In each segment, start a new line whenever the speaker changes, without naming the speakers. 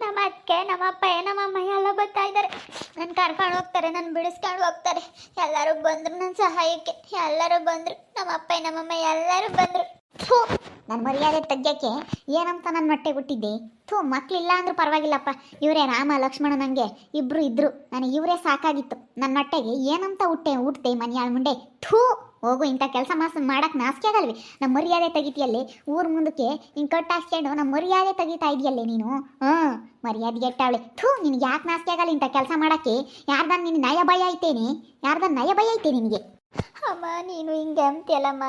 ನಮ್ಮ ಅಕ್ಕೆ ನಮ್ಮ ಅಪ್ಪ ನಮ್ಮ ಅಮ್ಮ ಎಲ್ಲ ಬರ್ತಾ ಇದ್ದಾರೆ. ನನ್ನ ಕರ್ಕೊಂಡು ಹೋಗ್ತಾರೆ ನನ್ನ ಬಿಡಿಸ್ಕೊಂಡು ಹೋಗ್ತಾರೆ. ಎಲ್ಲರೂ ಬಂದರು ನನ್ನ ಸಹಾಯಕ್ಕೆ. ಎಲ್ಲರೂ ಬಂದರು. ನಮ್ಮ ಅಪ್ಪ ನಮ್ಮಮ್ಮ ಎಲ್ಲರೂ ಬಂದರು. ಥೂ ನನ್ನ ಮರ್ಯಾದೆ ತೆಗ್ಯಕ್ಕೆ ಏನಂತ ನನ್ನ ಮೊಟ್ಟೆ ಹುಟ್ಟಿದ್ದೆ ಥೂ, ಮಕ್ಳಿಲ್ಲ ಅಂದ್ರೆ ಪರವಾಗಿಲ್ಲಪ್ಪ. ಇವರೇ ರಾಮ, ಲಕ್ಷ್ಮಣ ನನಗೆ ಇಬ್ಬರು ಇದ್ರು. ನನಗೆ ಇವರೇ ಸಾಕಾಗಿತ್ತು. ನನ್ನ ಮೊಟ್ಟೆಗೆ ಏನಂತ ಹುಟ್ಟೆ ಹುಟ್ಟೆ ಮನೆಯಾಳ ಮುಂಡೆ ಥೂ. ಹೋಗು, ಇಂಥ ಕೆಲಸ ಮಾಸ ಮಾಡಕ್ಕೆ ನಾಸ್ಕೆ ಆಗಲ್ವಿ? ನಮ್ಮ ಮರ್ಯಾದೆ ತೆಗಿತೀಯಲ್ಲಿ? ಊರ ಮುಂದಕ್ಕೆ ಹಿಂಗೆ ಕಟ್ಟು ಹಾಕ್ಸ್ಕೊಂಡು ನಮ್ಮ ಮರ್ಯಾದೆ ತೆಗಿತಾ ಇದೆಯಲ್ಲೇ ನೀನು? ಹ್ಞೂ ಮರ್ಯಾದೆ ಗೆಟ್ಟವಳೆ ಥೂ, ನಿನಗೆ ಯಾಕೆ ನಾಸ್ಕೆ ಆಗಲ್ಲ ಇಂಥ ಕೆಲಸ ಮಾಡೋಕ್ಕೆ? ಯಾರ್ದಾನ ನಿನ್ನ ನಯ ಭಯ ಐತೇನೆ? ಯಾರ್ದಾನ ನಯ ಭಯ ಐತೆ ನಿನಗೆ? ಅಮ್ಮ, ನೀನು ಹಿಂಗೆ ಅಂತಿಯಲ್ಲಮ್ಮ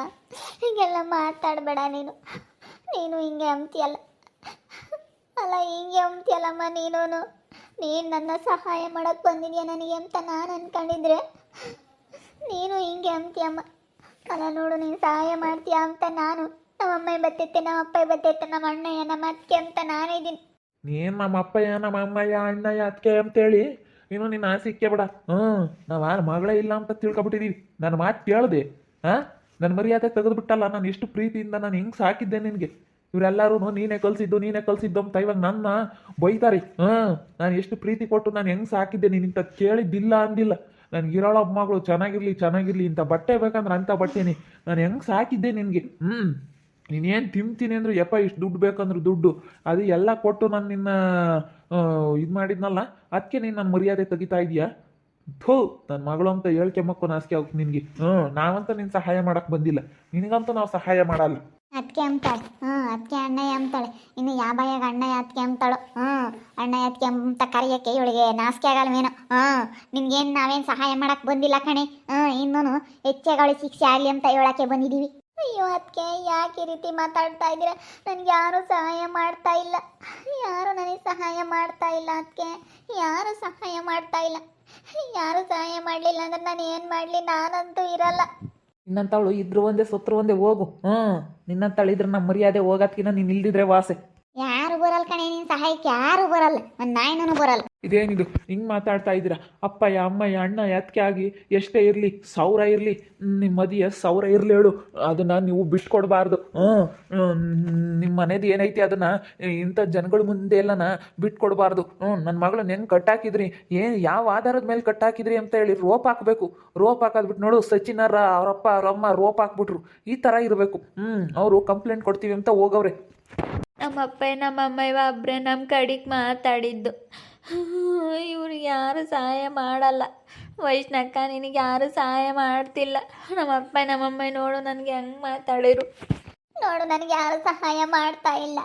ಹಿಂಗೆಲ್ಲ ಮಾತಾಡಬೇಡ ನೀನು. ನೀನು ಹಿಂಗೆ ಅಂತಿಯಲ್ಲ ಅಲ್ಲ. ಹಿಂಗೆ ಅಂತೀಯಲ್ಲಮ್ಮ ನೀನು ನೀನು ನನ್ನ ಸಹಾಯ ಮಾಡಕ್ಕೆ ಬಂದಿದೆಯಾ ನನಗೆ ಅಂತ ನಾನು ಅನ್ಕೊಂಡಿದ್ರೆ? ನೀನು ಹಿಂಗೆ ಅಂತೀಯಮ್ಮ ಅಲ್ಲ ನೋಡು, ನೀನು ಸಹಾಯ ಮಾಡ್ತೀಯ ಅಂತ ನಾನು. ನಮ್ಮ ಅಮ್ಮ ಬತ್ತೈತೆ, ನಮ್ಮ ಅಪ್ಪ ಬತ್ತೈತೆ, ನಮ್ಮ ಅಣ್ಣಯ್ಯ, ನಮ್ಮ ಅತ್ತೆ ಅಂತ ನಾನಿದ್ದೀನಿ
ನೀನು ನಮ್ಮ ಅಪ್ಪಯ್ಯ, ನಮ್ಮ ಅಮ್ಮಯ್ಯ, ಅಣ್ಣಯ್ಯ ಅತ್ಕೆ ಅಂತೇಳಿ? ನೀನು ನಿನ್ನ ಆಸೆಕ್ಕೆ ಬಿಡ ಹ್ಞೂ, ನಾವು ಯಾರು ಮಗಳೇ ಇಲ್ಲ ಅಂತ ತಿಳ್ಕೊಬಿಟ್ಟಿದೀವಿ. ನನ್ನ ಮಾತು ಕೇಳ್ದೆ, ಹಾ? ನನ್ನ ಮರ್ಯಾದೆ ತೆಗೆದುಬಿಟ್ಟಲ್ಲ ನಾನು ಎಷ್ಟು ಪ್ರೀತಿಯಿಂದ ನಾನು ಹೆಂಗೆ ಸಾಕಿದ್ದೆ ನಿನಗೆ? ಇವರೆಲ್ಲರೂ ನೀನೇ ಕಲಿಸಿದ್ದು, ನೀನೇ ಕಲ್ಸಿದ್ದು ಅಂತ ಇವಾಗ ನನ್ನ ಬೈತಾರೆ. ಹಾಂ ನಾನು ಎಷ್ಟು ಪ್ರೀತಿ ಕೊಟ್ಟು ನಾನು ಹೆಂಗೆ ಸಾಕಿದ್ದೆ ನೀನು ಕೇಳಿದ್ದಿಲ್ಲ ಅಂದಿಲ್ಲ. ನನಗೆ ಇರೋಳ ಮಗಳು ಚೆನ್ನಾಗಿರ್ಲಿ ಚೆನ್ನಾಗಿರ್ಲಿ, ಇಂಥ ಬಟ್ಟೆ ಬೇಕಂದ್ರೆ ಅಂಥ ಬಟ್ಟೆನಿ. ನಾನು ಹೆಂಗೆ ಸಾಕಿದ್ದೆ ನಿನಗೆ? ಹ್ಞೂ ನೀನೇನು ತಿಂತೀನಿ ಅಂದ್ರೆ, ಯಪ್ಪ, ಇಷ್ಟು ದುಡ್ಡು ಬೇಕಂದ್ರೆ ದುಡ್ಡು. ಅದು ಎಲ್ಲ ಕೊಟ್ಟು ನಾನು ನಿನ್ನ ಇದು ಮಾಡಿದ್ನಲ್ಲ ಅದಕ್ಕೆ ನೀನು ನನ್ನ ಮರ್ಯಾದೆ ತೆಗಿತಾ ಇದೆಯಾ? ಥೋ ನನ್ನ ಮಗಳು ಅಂತ ಹೇಳ್ಕೆ ಮಕ್ಕಳು ನಾಸಿಕೆ ಆಗುತ್ತೆ ನಿನಗೆ. ಹ್ಞೂ ನಾವಂತೂ ನಿನ್ನ ಸಹಾಯ ಮಾಡೋಕ್ಕೆ ಬಂದಿಲ್ಲ. ನಿನಗಂತೂ ನಾವು ಸಹಾಯ ಮಾಡಲ್ಲ.
ಅದಕ್ಕೆ ಅಂತಾಳೆ ಹ್ಞೂ ಅದಕ್ಕೆ ಅಣ್ಣಯ್ಯ ಅಂತಾಳೆ ಇನ್ನು ಯಾವ ಬಾಯಾಗ ಅಣ್ಣಯ್ಯ ಅದಕ್ಕೆ ಅಂತಾಳು ಹ್ಞೂ ಅಣ್ಣಯ್ಯ ಅದಕ್ಕೆ ಅಂತ ಕರೆಯೋಕ್ಕೆ ಇವಳಿಗೆ ನಾಸಿಕೆ ಆಗಲ್ವೇನೋ? ಹ್ಞೂ ನಿನ್ಗೇನು ನಾವೇನು ಸಹಾಯ ಮಾಡಕ್ಕೆ ಬಂದಿಲ್ಲ ಕಣೆ? ಹ್ಞೂ ಇನ್ನೂ ಹೆಚ್ಚೆಗಳು ಶಿಕ್ಷೆ ಆಗಲಿ ಅಂತ ಹೇಳಕ್ಕೆ ಬಂದಿದ್ದೀವಿ ಅಯ್ಯೋ ಅದಕ್ಕೆ ಯಾಕೆ ಈ ರೀತಿ ಮಾತಾಡ್ತಾ ಇದ್ದೀರಾ? ನನಗೆ ಯಾರೂ ಸಹಾಯ ಮಾಡ್ತಾ ಇಲ್ಲ. ಯಾರು ನನಗೆ ಸಹಾಯ ಮಾಡ್ತಾ ಇಲ್ಲ ಅದಕ್ಕೆ ಯಾರು ಸಹಾಯ ಮಾಡ್ತಾ ಇಲ್ಲ. ಯಾರು ಸಹಾಯ ಮಾಡಲಿಲ್ಲ ಅಂದ್ರೆ ನಾನು ಏನು ಮಾಡಲಿ? ನಾನಂತೂ ಇರಲ್ಲ.
ನಿನ್ನಂತವಳು ಇದ್ರು ಒಂದೇ, ಸತ್ರು ಒಂದೇ, ಹೋಗು. ಹ್ಮ್ ನಿನ್ನಂತಳು ಇದ್ರೆ ನಮ್ಮ ಮರ್ಯಾದೆ ಹೋಗೋದ್ಕಿನ್ನ ನೀನು ಇಲ್ದಿದ್ರೆ ವಾಸೆ.
ಯಾರು ಬರಲ್ಲ ಕಣೆ ನಿನ್ನ ಸಹಾಯಕ್ಕೆ ಯಾರು ಬರಲ್ಲ. ಒಂದು ನಾಯಿನೂ ಬರಲ್ಲ.
ಇದೇನಿದು? ಹಿಂಗೆ ಮಾತಾಡ್ತಾ ಇದ್ದೀರಾ? ಅಪ್ಪಯ್ಯ, ಅಮ್ಮಯ್ಯ, ಅಣ್ಣ, ಯಾತ್ಕೆ ಆಗಿ ಎಷ್ಟೇ ಇರಲಿ ಸಾವಿರ ಇರಲಿ ನಿಮ್ಮ ಮದಿಯ ಸಾವಿರ ಇರಲಿ ಹೇಳು ಅದನ್ನು ನೀವು ಬಿಟ್ಕೊಡ್ಬಾರ್ದು. ಹ್ಞೂ ನಿಮ್ಮ ಮನೇದು ಏನೈತಿ ಅದನ್ನು ಇಂಥ ಜನಗಳ ಮುಂದೆ ಎಲ್ಲನ ಬಿಟ್ಕೊಡ್ಬಾರ್ದು. ಹ್ಞೂ ನನ್ನ ಮಗಳನ್ನ ಹೆಂಗೆ ಕಟ್ಟಾಕಿದ್ರಿ? ಏನು, ಯಾವ ಆಧಾರದ ಮೇಲೆ ಕಟ್ಟಾಕಿದ್ರಿ ಅಂತ ಹೇಳಿ ರೋಪ್ ಹಾಕಬೇಕು. ರೋಪ್ ಹಾಕೋದ್ಬಿಟ್ಟು ನೋಡು, ಸಚಿನರ, ಅವರಪ್ಪ, ಅವರಮ್ಮ ರೋಪ್ ಹಾಕ್ಬಿಟ್ರು. ಈ ಥರ ಇರಬೇಕು. ಹ್ಞೂ ಅವರು ಕಂಪ್ಲೇಂಟ್ ಕೊಡ್ತೀವಿ ಅಂತ ಹೋಗವ್ರೆ.
ನಮ್ಮಪ್ಪ ನಮ್ಮಮ್ಮ ಇವ ಒಬ್ಬರೇ ನಮ್ಮ ಕಡೆಗೆ ಮಾತಾಡಿದ್ದು. ಇವ್ರಿಗೆ ಯಾರು ಸಹಾಯ ಮಾಡಲ್ಲ. ವೈಷ್ಣಕ್ಕ, ನಿನಗೆ ಯಾರು ಸಹಾಯ ಮಾಡ್ತಿಲ್ಲ. ನಮ್ಮಪ್ಪ, ನಮ್ಮಮ್ಮ, ನೋಡು, ನನಗೆ ಹೆಂಗೆ ಮಾತಾಡಿರು
ನೋಡು, ನನಗೆ ಯಾರು ಸಹಾಯ ಮಾಡ್ತಾ ಇಲ್ಲ.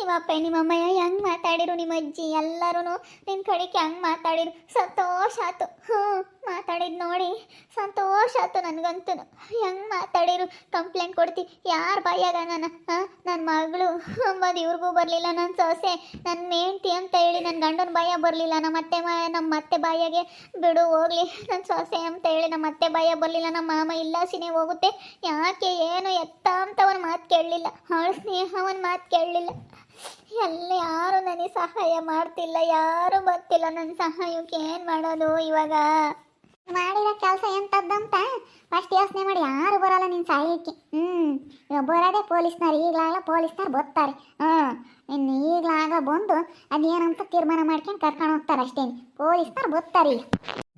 ನಿಮ್ಮಪ್ಪ, ನಿಮ್ಮಮ್ಮಯ್ಯ ಹೆಂಗೆ ಮಾತಾಡಿರು ನಿಮ್ಮ ಅಜ್ಜಿ? ಎಲ್ಲರೂ ನಿನ್ನ ಕಡೆಗೆ ಹೆಂಗೆ ಮಾತಾಡಿರು ಸಂತೋಷ ಆತು ಹ್ಞೂ ಮಾತಾಡಿದ್ ನೋಡಿ ಸಂತೋಷ ಆತು ನನಗಂತೂ. ಹೆಂಗೆ ಮಾತಾಡಿರು ಕಂಪ್ಲೇಂಟ್ ಕೊಡ್ತಿ. ಯಾರು ಬಾಯಾಗ ನಾನು? ಹಾಂ ನನ್ನ ಮಗಳು. ಅಂಬೋದು ಇವ್ರಿಗೂ ಬರಲಿಲ್ಲ. ನನ್ನ ಸೊಸೆ ನನ್ನ ಮೇಂಟಿ ಅಂತ ಹೇಳಿ ನನ್ನ ಗಂಡನ ಭಯ ಬರಲಿಲ್ಲ. ನಮ್ಮ ಅತ್ತೆ ಮಾ, ನಮ್ಮ ಅತ್ತೆ ಬಾಯಾಗೆ ಬಿಡು, ಹೋಗ್ಲಿ. ನನ್ನ ಸೊಸೆ ಅಂತ ಹೇಳಿ ನಮ್ಮ ಅತ್ತೆ ಬಾಯ ಬರಲಿಲ್ಲ. ನಮ್ಮ ಮಾಮ ಇಲ್ಲ ಸಿನಿ ಹೋಗುತ್ತೆ. ಯಾಕೆ, ಏನು ಎತ್ತ ಅಂತ ಅವನ ಮಾತು ಕೇಳಲಿಲ್ಲ. ಅವಳ ಸ್ನೇಹ ಅವನ ಮಾತು ಕೇಳಲಿಲ್ಲ. ಎಲ್ಲ ಯಾರು ನನಗೆ ಸಹಾಯ ಮಾಡ್ತಿಲ್ಲ, ಯಾರು ಬರ್ತಿಲ್ಲ ನನ್ನ ಸಹಾಯಕ್ಕೆ ಏನು ಮಾಡೋದು ಇವಾಗ? ಮಾಡಿರೋ ಕೆಲಸ ಎಂಥದ್ದಂತ ಫಸ್ಟ್ ಯೋಚನೆ ಮಾಡಿ, ಯಾರು ಬರಲ್ಲ ನಿನ್ನ ಸಹಾಯಕ್ಕೆ. ಹ್ಞೂ ಬರೋದೇ ಪೊಲೀಸ್ನವ್ರು, ಈಗಲಾಗಲ ಪೊಲೀಸ್ನವ್ರು ಬರ್ತಾರೆ. ಹ್ಞೂ ಇನ್ನು ಈಗಲಾಗ ಬಂದು ಅದೇನಂತ ತೀರ್ಮಾನ ಮಾಡ್ಕೊಂಡು ಕರ್ಕೊಂಡು ಹೋಗ್ತಾರೆ ಅಷ್ಟೇ ಪೊಲೀಸ್ನವ್ರು ಬರ್ತಾರೆ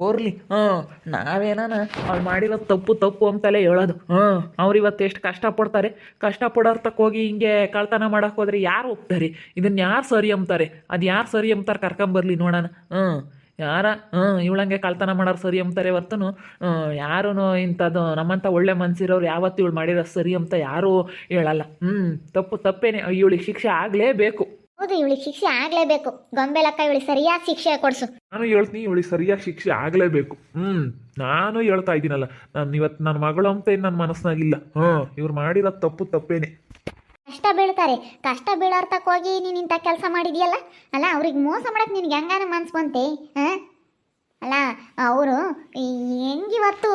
ಹ್ಞೂ ಹಾಂ ನಾವೇನಾನ ಅವ್ರು ಮಾಡಿರೋ ತಪ್ಪು ತಪ್ಪು ಅಂತಲೇ ಹೇಳೋದು. ಹಾಂ ಅವ್ರು ಇವತ್ತು ಎಷ್ಟು ಕಷ್ಟಪಡ್ತಾರೆ. ಕಷ್ಟಪಡೋರ್ತಕ್ಕೆ ಹೋಗಿ ಹಿಂಗೆ ಕಳ್ತನ ಮಾಡೋಕೆ ಹೋದ್ರೆ ಯಾರು ಹೋಗ್ತಾರೆ ಇದನ್ನು ಯಾರು ಸರಿ ಅಂತಾರೆ ಅದು ಯಾರು ಸರಿ ಅಂತಾರೆ ಕರ್ಕೊಂಬರ್ಲಿ ನೋಡೋಣ. ಹ್ಞೂ, ಯಾರ? ಹ್ಞೂ ಇವಳಂಗೆ ಕಳ್ತನ ಮಾಡೋರು ಸರಿ ಅಂತಾರೆ ಹೊರ್ತನು ಯಾರೂ ಇಂಥದ್ದು ನಮ್ಮಂಥ ಒಳ್ಳೆ ಮನ್ಸಿರೋರು ಯಾವತ್ತು ಇವಳು ಮಾಡಿರೋ ಸರಿ ಅಂತ ಯಾರೂ ಹೇಳಲ್ಲ. ಹ್ಞೂ, ತಪ್ಪು ತಪ್ಪೇನೆ. ಇವಳಿಗೆ ಶಿಕ್ಷೆ ಆಗಲೇಬೇಕು.
ಹೌದು ಇವಳಿಗೆ ಶಿಕ್ಷೆ ಆಗಲೇಬೇಕು. ಗೊಂಬೆಲಕ್ಕ ಇವಳಿಗೆ ಸರಿಯಾಗಿ ಶಿಕ್ಷೆ ಕೊಡಿಸು.
ನಾನು ಹೇಳ್ತೀನಿ ಇವಳಿಗೆ ಸರಿಯಾಗಿ ಶಿಕ್ಷೆ ಆಗಲೇಬೇಕು. ಹ್ಮ್ ನಾನು ಹೇಳ್ತಾ ಇದ್ದೀನಲ್ಲ ನಾನು ಇವತ್ತು ನನ್ನ ಮಗಳು ಅಂತ ಏನು ನನ್ನ ಮನಸ್ಸಿನಾಗಿಲ್ಲ ಹ್ಞೂ ಇವ್ರು ಮಾಡಿರೋ ತಪ್ಪು ತಪ್ಪೇನೆ.
ಕಷ್ಟ ಬೀಳ್ತಾರೆ. ಕಷ್ಟ ಬೀಳೋರ್ತಕ್ಕೆ ಹೋಗಿ ನೀನು ಇಂಥ ಕೆಲಸ ಮಾಡಿದ್ಯಲ್ಲ? ಅಲ್ಲ ಅವ್ರಿಗೆ ಮೋಸ ಮಾಡಕ್ಕೆ ನಿನ್ಗೆ ಹೆಂಗಾನ ಮನ್ಸು ಬಂತೆ ಹಾಂ? ಅಲ್ಲ, ಅವರು ಹೆಂಗಿವತ್ತು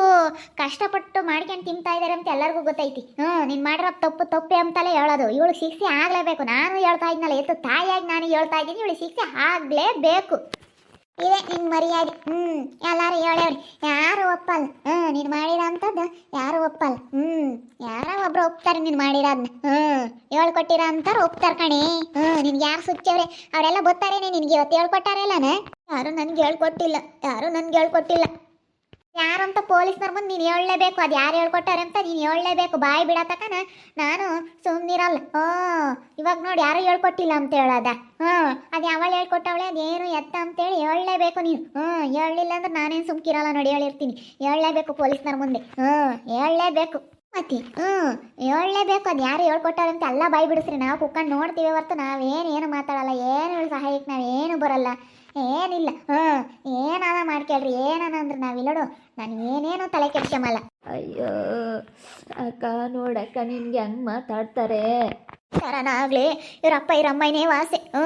ಕಷ್ಟಪಟ್ಟು ಮಾಡ್ಕೊಂಡು ತಿಂತಾ ಇದ್ದಾರೆ ಅಂತ ಎಲ್ಲರಿಗೂ ಗೊತ್ತೈತಿ. ಹ್ಞೂ ನೀನು ಮಾಡಿರೋ ತಪ್ಪು ತಪ್ಪೆ ಅಂತಲೇ ಹೇಳೋದು. ಇವಳು ಶಿಕ್ಷೆ ಆಗಲೇಬೇಕು. ನಾನು ಹೇಳ್ತಾ ಇದ್ನಲ್ಲ ಎತ್ತು ತಾಯಿಯಾಗಿ ನಾನು ಹೇಳ್ತಾ ಇದ್ದೀನಿ ಇವಳು ಶಿಕ್ಷೆ ಆಗಲೇಬೇಕು. ಇದೇ ನಿನ್ ಮರ್ಯಾದೆ. ಹ್ಮ್, ಎಲ್ಲಾರು ಹೇಳೇವ್ರಿ ಯಾರು ಒಪ್ಪಲ್ ಹ್ಮ್, ನೀನ್ ಮಾಡಿರೋ ಅಂಥದ್ದು ಯಾರು ಒಪ್ಪಲ್ ಹ್ಮ್, ಯಾರ ಒಬ್ರು ಒಪ್ತಾರೆ ನೀನ್ ಮಾಡಿರೋದ್ನ. ಹ್ಮ್, ಹೇಳ್ಕೊಟ್ಟಿರ ಅಂತಾರ ಒಪ್ತಾರ ಕಣಿ. ಹ್ಮ್, ನಿನ್ಗೆ ಯಾರು ಸುಚ್ಚವ್ರೆ? ಅವರೆಲ್ಲ ಗೊತ್ತಾರೇನೆ ನಿನ್ಗೆ ಇವತ್ತು ಹೇಳ್ಕೊಟ್ಟಾರಲ್ಲನ ಯಾರು ನನ್ಗೆ ಹೇಳ್ಕೊಟ್ಟಿಲ್ಲ. ಯಾರು ನನ್ಗೆ ಹೇಳ್ಕೊಟ್ಟಿಲ್ಲ. ಯಾರಂತ ಪೊಲೀಸ್ನವ್ರ ಮುಂದೆ ನೀನು ಹೇಳಲೇಬೇಕು. ಅದು ಯಾರು ಹೇಳ್ಕೊಟ್ಟಾರೆ ಅಂತ ನೀನು ಹೇಳಲೇಬೇಕು. ಬಾಯಿ ಬಿಡತಕನ ನಾನು ಸುಮ್ಮನಿರಲ್ಲ ಓ ಇವಾಗ ನೋಡಿ ಯಾರು ಹೇಳ್ಕೊಟ್ಟಿಲ್ಲ ಅಂತ ಹೇಳೋದ. ಹ್ಞೂ ಅದು ಯಾವಾಗ ಹೇಳ್ಕೊಟ್ಟವಳೆ? ಅದೇನು ಎತ್ತ ಅಂತೇಳಿ ಹೇಳಲೇಬೇಕು ನೀನು. ಹ್ಞೂ ಹೇಳಲಿಲ್ಲ ಅಂದ್ರೆ ನಾನೇನು ಸುಮ್ಕಿರಲ್ಲ ನೋಡಿ ಹೇಳಿರ್ತೀನಿ. ಹೇಳಲೇಬೇಕು ಪೊಲೀಸ್ನವ್ರ ಮುಂದೆ. ಹ್ಞೂ ಹೇಳಲೇಬೇಕು. ಮತ್ತೆ ಹ್ಞೂ ಹೇಳಲೇಬೇಕು. ಅದು ಯಾರು ಹೇಳ್ಕೊಟ್ಟಾರೆ ಅಂತ ಎಲ್ಲ ಬಾಯಿ ಬಿಡಿಸ್ರಿ. ನಾವು ಕುಕ್ಕಂಡು ನೋಡ್ತೀವಿ ಹೊರ್ತು ನಾವೇನು ಏನು ಮಾತಾಡಲ್ಲ. ಏನು ಸಹಾಯಕ್ಕೆ ನಾವೇನು ಬರಲ್ಲ. ಏನಿಲ್ಲ. ಹಾ, ಏನಾನ ಮಾಡ್ಕೇಳ್ರಿ ಏನಾನ ಅಂದ್ರೆ ನಾವಿಲ್ಲಡು ನಾನು ಏನೇನು ತಲೆ ಕೆಡ್ಸ್ಕೊಂಬಲ್ಲ.
ಅಯ್ಯೋ, ಅಕ್ಕ ನೋಡಕ್ಕ ನಿನ್ಗೆ ಹಂಗೆ ಮಾತಾಡ್ತಾರೆ?
ಸರನಾಗ್ಲಿ ಇವರಪ್ಪ ಇರಮ್ಮನೇ ವಾಸೆ. ಹ್ಞೂ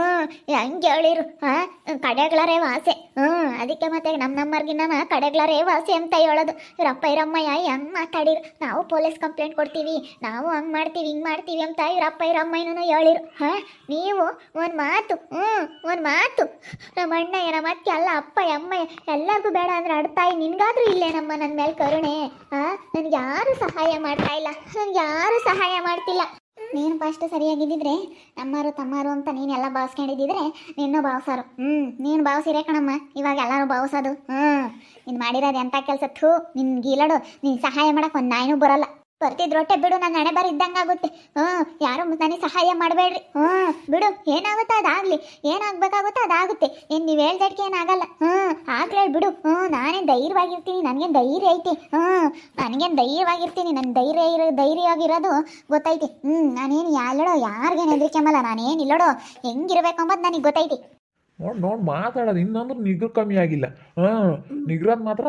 ಹೆಂಗೆ ಹೇಳಿರು, ಹಾಂ? ಕಡೆಗಳರೇ ವಾಸೆ. ಹ್ಞೂ ಅದಕ್ಕೆ ಮತ್ತೆ ನಮ್ಮ ನಮ್ಮರ್ಗಿನ ಕಡೆಗಳರೇ ವಾಸೆ ಅಂತ ಹೇಳೋದು. ಇವರಪ್ಪ ಇರಮ್ಮಯ್ಯ ಹೆಂಗ್ ಮಾತಾಡಿರು? ನಾವು ಪೊಲೀಸ್ ಕಂಪ್ಲೇಂಟ್ ಕೊಡ್ತೀವಿ, ನಾವು ಹಂಗ್ ಮಾಡ್ತೀವಿ, ಹಿಂಗೆ ಮಾಡ್ತೀವಿ ಅಂತ ಇವರಪ್ಪ ಇರಮ್ಮನೂ ಹೇಳಿರು. ಹಾಂ? ನೀವು ಒಂದು ಮಾತು ಹ್ಞೂ ಒಂದು ಮಾತು. ನಮ್ಮ ಅಣ್ಣಯ್ಯ ನಮ್ಮ ಅತ್ತೆ ಅಲ್ಲ, ಅಪ್ಪ, ಅಮ್ಮಯ್ಯ ಎಲ್ಲರಿಗೂ ಬೇಡ ಅಂದ್ರೆ ಅಡ್ತಾಯಿ ನಿನ್ಗಾದ್ರೂ ಇಲ್ಲೇ ನಮ್ಮ ನನ್ನ ಮೇಲೆ ಕರುಣೆ. ಹಾಂ? ನನಗೆ ಯಾರು ಸಹಾಯ ಮಾಡ್ತಾ ಇಲ್ಲ, ನನಗೆ ಯಾರು ಸಹಾಯ ಮಾಡ್ತಿಲ್ಲ. ನೀನು ಫಸ್ಟ್ ಸರಿಯಾಗಿದ್ದಿದ್ರೆ ನಮ್ಮರು ತಮ್ಮಾರು ಅಂತ ನೀನೆಲ್ಲ ಭಾವಿಸ್ಕೊಂಡಿದ್ದಿದ್ರೆ ನಿನ್ನೂ ಭಾವಿಸೋರು. ಹ್ಞೂ ನೀನು ಭಾವಿಸಿರೇ ಕಣಮ್ಮ, ಇವಾಗ ಎಲ್ಲರೂ ಭಾವಿಸೋದು. ಹ್ಞೂ ನೀನು ಮಾಡಿರೋದು ಎಂಥ ಕೆಲಸ? ಥೂ, ನಿನ್ಗೆ ಗೀಲಾಡು ನೀನು ಸಹಾಯ ಮಾಡೋಕೆ ಒಂದು ನಾಯಿನೂ ಬರಲ್ಲ. ಬರ್ತಿದ್ ರೊಟ್ಟೆ ಬಿಡು ನನ್ನ ಹಣೆ ಬರ ಇದ್ದಂಗೆ ಆಗುತ್ತೆ. ಹ್ಞೂ ಯಾರು ನನಗೆ ಸಹಾಯ ಮಾಡಬೇಡ್ರಿ. ಹ್ಞೂ ಬಿಡು ಏನಾಗುತ್ತೆ ಅದಾಗಲಿ. ಏನಾಗಬೇಕಾಗುತ್ತೋ ಅದಾಗುತ್ತೆ. ಏನು ನೀವು ಹೇಳ್ದಕ್ಕೆ ಏನಾಗಲ್ಲ. ಹ್ಞೂ ಆಗ್ಲೇ ಬಿಡು. ಹ್ಞೂ ನಾನೇ ಧೈರ್ಯವಾಗಿರ್ತೀನಿ ನನಗೇನು ಧೈರ್ಯ ಐತಿ. ಹ್ಞೂ ನನಗೇನು ಧೈರ್ಯವಾಗಿರ್ತೀನಿ ನನ್ನ ಧೈರ್ಯ ಇರೋ ಧೈರ್ಯವಾಗಿರೋದು ಗೊತ್ತೈತಿ. ಹ್ಞೂ ನಾನೇನು ಎಲ್ಲಡೋ ಯಾರಿಗೇನು ಹೆದರಿಕೆಂಬಲ್ಲ ನಾನೇನು ಇಲ್ಲೋಡೋ ಹೆಂಗಿರ್ಬೇಕು ಅಂಬೋದು ನನಗೆ ಗೊತ್ತೈತಿ.
ನೋಡಿ ನೋಡಿ ಮಾತಾಡೋದು ಇನ್ನೊಂದ್ರೆ ನಿಗ್ರ ಕಮ್ಮಿ ಆಗಿಲ್ಲ. ಹಾಂ ನಿಗ್ರದ್ ಮಾತ್ರ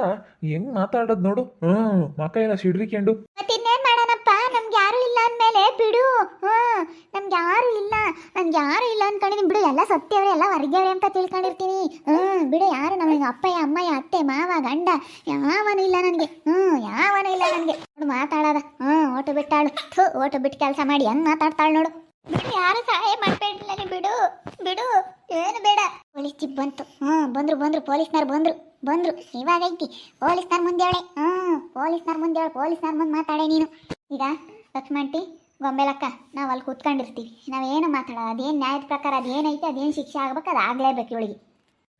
ಹೆಂಗ್ ಮಾತಾಡೋದು ನೋಡು. ಹ್ಮ್ ಮಕ್ಕ ಎಲ್ಲ ಸಿಡ್ರಿಕೊಂಡು
ಮತ್ತೆ ಇನ್ನೇನು ಮಾಡೋಣಪ್ಪ ನಮ್ಗೆ ಯಾರು ಇಲ್ಲ ಅಂದಮೇಲೆ ಬಿಡು. ಹ್ಞೂ ನಮ್ಗೆ ಯಾರು ಇಲ್ಲ. ನನ್ಗೆ ಯಾರು ಇಲ್ಲ ಅನ್ಕೊಂಡಿದ್ದೀನಿ ಬಿಡು, ಎಲ್ಲ ಸತ್ಯವ್ರೆ, ಎಲ್ಲ ಹೊರಗ್ಯವ್ರೆ ಅಂತ ತಿಳ್ಕೊಂಡಿರ್ತೀನಿ. ಹ್ಞೂ ಬಿಡು, ಯಾರು ನಮಗೆ ಅಪ್ಪಯ್ಯ, ಅಮ್ಮಯ್ಯ, ಅತ್ತೆ, ಮಾವ, ಗಂಡ, ಯಾವನೂ ಇಲ್ಲ ನನಗೆ. ಹ್ಞೂ ಯಾವನೂ ಇಲ್ಲ ನನಗೆ. ನೋಡು, ಮಾತಾಡೋದ. ಹ್ಞೂ ಓಟು ಬಿಟ್ಟಾಳು. ಥೂ, ಓಟು ಬಿಟ್ಟು ಕೆಲಸ ಮಾಡಿ. ಹೆಂಗ್ ಮಾತಾಡ್ತಾಳು ನೋಡು. ಬಿಡು, ಯಾರು ಸಹಾಯ ಮಾಡಬೇಡಿಲ್ಲ ಬಿಡು. ಬಿಡು, ಏನು ಬೇಡ. ಪೊಲೀಸ್ ಜಿಪ್ ಬಂತು. ಹ್ಞೂ ಬಂದ್ರು ಬಂದ್ರು, ಪೊಲೀಸ್ನವ್ರು ಬಂದ್ರು. ಬಂದ್ರು. ಇವಾಗ ಐತಿ. ಪೊಲೀಸ್ನವ್ರ ಮುಂದೆ ಹೇಳಿ ಹ್ಞೂ ಪೊಲೀಸ್ನವ್ರ ಮುಂದೆ ಹೇಳಿ ಪೊಲೀಸ್ನವ್ರ ಮುಂದೆ ಮಾತಾಡೆ ನೀನು. ಈಗ ಲಕ್ಷ್ಮಣಟಿ ಗೊಂಬೆಲಕ್ಕ ನಾವು ಅಲ್ಲಿ ಕೂತ್ಕೊಂಡಿರ್ತೀವಿ. ನಾವೇನು ಮಾತಾಡೋ ಅದೇನು ನ್ಯಾಯದ ಪ್ರಕಾರ ಅದೇನೈತೆ ಅದೇನು ಶಿಕ್ಷೆ ಆಗ್ಬೇಕು, ಅದು ಆಗಲೇಬೇಕು ಇವಳಿಗೆ.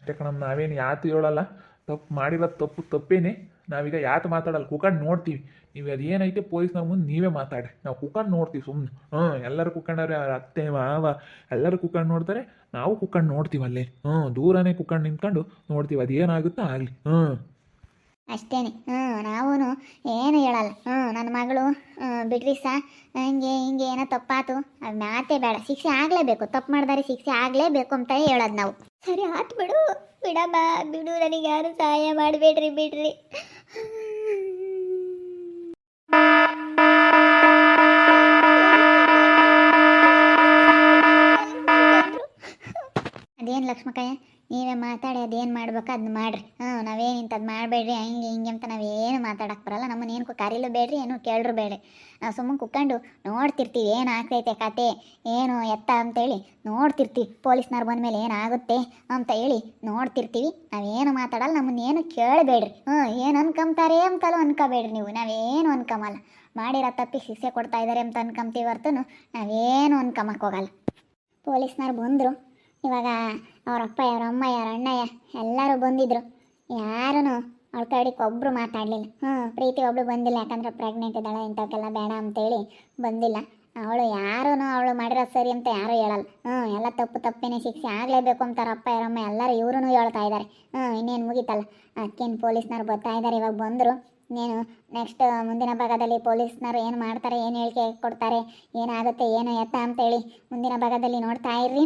ಅಷ್ಟೇ ನಾವೇನು ಯಾತು ಹೇಳಲ್ಲ. ತಪ್ಪು ಮಾಡಿರೋ ತಪ್ಪು ತಪ್ಪೇನೆ. ನಾವೀಗ ಯಾತು ಮಾತಾಡಲ್ಲ ಕುಕ್ಕಂಡು ನೋಡ್ತೀವಿ. ನೀವು ಅದೇನೈತೆ ಪೊಲೀಸ್ನವ್ರ ಮುಂದೆ ನೀವೇ ಮಾತಾಡಿ ನಾವು ಕುಕಂಡು ನೋಡ್ತೀವಿ ಸುಮ್ಮನೆ ಹ್ಞೂ, ಎಲ್ಲರೂ ಕುಕ್ಕಂಡವ್ರೆ ಅವ್ರ ಅತ್ತೆ, ಮಾವ, ಎಲ್ಲರೂ ಕುಕ್ಕಂಡು ನೋಡ್ತಾರೆ. ನಾವು ಕುಕ್ಕಂಡು ನೋಡ್ತೀವಿ ಹ್ಞೂ, ದೂರನೇ ಕುಕ್ಕಂಡು ನಿಂತ್ಕೊಂಡು ನೋಡ್ತೀವಿ, ಅದೇನಾಗುತ್ತೋ ಆಗಲಿ. ಹ್ಞೂ.
ಅಷ್ಟೇನೆ. ಹ್ಞೂ ನಾವೂ ಏನು ಹೇಳಲ್ಲ. ಹ್ಞೂ ನನ್ನ ಮಗಳು ಬಿಡ್ರಿ ಸಾ. ಹಿಂಗೆ ಹಿಂಗೆ ಏನೋ ತಪ್ಪಾತು. ಅದು ಮಾತೇ ಬೇಡ. ಶಿಕ್ಷೆ ಆಗಲೇಬೇಕು. ತಪ್ಪು ಮಾಡಿದಾರೆ ಶಿಕ್ಷೆ ಆಗಲೇಬೇಕು ಅಂತ ಹೇಳೋದು ನಾವು. ಸರಿ, ಆತು ಬಿಡು. ಬಿಡಮ್ಮ ಬಿಡು, ನನಗೆ ಯಾರು ಸಹಾಯ ಮಾಡಬೇಡ್ರಿ, ಬಿಡ್ರಿ. ಅದೇನು ಲಕ್ಷ್ಮಕ್ಕಯ್ಯ ನೀವೇ ಮಾತಾಡಿ ಅದೇನು ಮಾಡ್ಬೇಕು ಅದನ್ನ ಮಾಡ್ರಿ. ಹ್ಞೂ, ನಾವೇನು ಇಂಥದ್ದು ಮಾಡಬೇಡ್ರಿ, ಹಂಗೆ ಹಿಂಗೆ ಅಂತ ನಾವೇನು ಮಾತಾಡಕ್ಕೆ ಬರಲ್ಲ. ನಮ್ಮನ್ನ ಏನು ಕರೀಲು ಬೇಡ್ರಿ, ಏನು ಕೇಳ್ರು ಬೇಡ್ರಿ. ನಾವು ಸುಮ್ಮನೆ ಕುತ್ಕೊಂಡು ನೋಡ್ತಿರ್ತೀವಿ, ಏನು ಆಗ್ತೈತೆ ಕತೆ, ಏನು ಎತ್ತ ಅಂತೇಳಿ ನೋಡ್ತಿರ್ತೀವಿ. ಪೊಲೀಸ್ನವ್ರು ಬಂದಮೇಲೆ ಏನಾಗುತ್ತೆ ಅಂತ ಹೇಳಿ ನೋಡ್ತಿರ್ತೀವಿ. ನಾವೇನು ಮಾತಾಡಲ್ಲ ನಮ್ಮನ್ನ ಏನು ಕೇಳಬೇಡ್ರಿ. ಹ್ಞೂ, ಏನು ಅನ್ಕೊಂತಾರೆ ಅಂತಲೂ ಅನ್ಕೋಬೇಡ್ರಿ ನೀವು. ನಾವೇನು ಅನ್ಕೊಂಬಲ್ಲ ಮಾಡಿರೋ ತಪ್ಪಿ ಶಿಕ್ಷೆ ಕೊಡ್ತಾ ಇದ್ದಾರೆ ಅಂತ ಅನ್ಕೊಂತೀವಿ ಹೊರ್ತು ನಾವೇನು ಅನ್ಕೊಂಬಕ್ಕೆ ಹೋಗಲ್ಲ. ಪೊಲೀಸ್ನವ್ರು ಬಂದರು ಇವಾಗ ಅವರಪ್ಪ ಅವ್ರ ಅಮ್ಮ ಅಣ್ಣಯ್ಯ ಎಲ್ಲರೂ ಬಂದಿದ್ರು. ಯಾರೂ ಅವಳ ಕಡೆಗೆ ಒಬ್ಬರು ಮಾತಾಡಲಿಲ್ಲ. ಹ್ಞೂ ಪ್ರೀತಿ ಒಬ್ಳು ಬಂದಿಲ್ಲ, ಯಾಕಂದ್ರೆ ಪ್ರೆಗ್ನೆಂಟ್ ಇದ್ದಾಳೆ ಇಂಥವಕ್ಕೆಲ್ಲ ಬೇಡ ಅಂತೇಳಿ ಬಂದಿಲ್ಲ. ಅವಳು ಯಾರೂ ಅವಳು ಮಾಡಿರೋ ಸರಿ ಅಂತ ಯಾರೂ ಹೇಳಲ್ಲ. ಹ್ಞೂ ಎಲ್ಲ ತಪ್ಪು ತಪ್ಪೇನೆ ಶಿಕ್ಷೆ ಆಗಲೇಬೇಕು ಅಂತಾರೆ ಅಪ್ಪ ಯಾರಮ್ಮ ಎಲ್ಲರೂ ಇವ್ರೂ ಹೇಳ್ತಾ ಇದ್ದಾರೆ. ಹ್ಞೂ ಇನ್ನೇನು ಮುಗೀತಲ್ಲ? ಅದಕ್ಕೇನು ಪೊಲೀಸ್ನವ್ರು ಬರ್ತಾ ಇದ್ದಾರೆ ಇವಾಗ ಬಂದರು. ಇನ್ನೇನು ನೆಕ್ಸ್ಟ್ ಮುಂದಿನ ಭಾಗದಲ್ಲಿ ಪೊಲೀಸ್ನವ್ರು ಏನು ಮಾಡ್ತಾರೆ, ಏನು ಹೇಳಿಕೆ ಕೊಡ್ತಾರೆ, ಏನಾಗುತ್ತೆ, ಏನು ಎತ್ತ ಅಂತೇಳಿ ಮುಂದಿನ ಭಾಗದಲ್ಲಿ ನೋಡ್ತಾ ಇರ್ರಿ.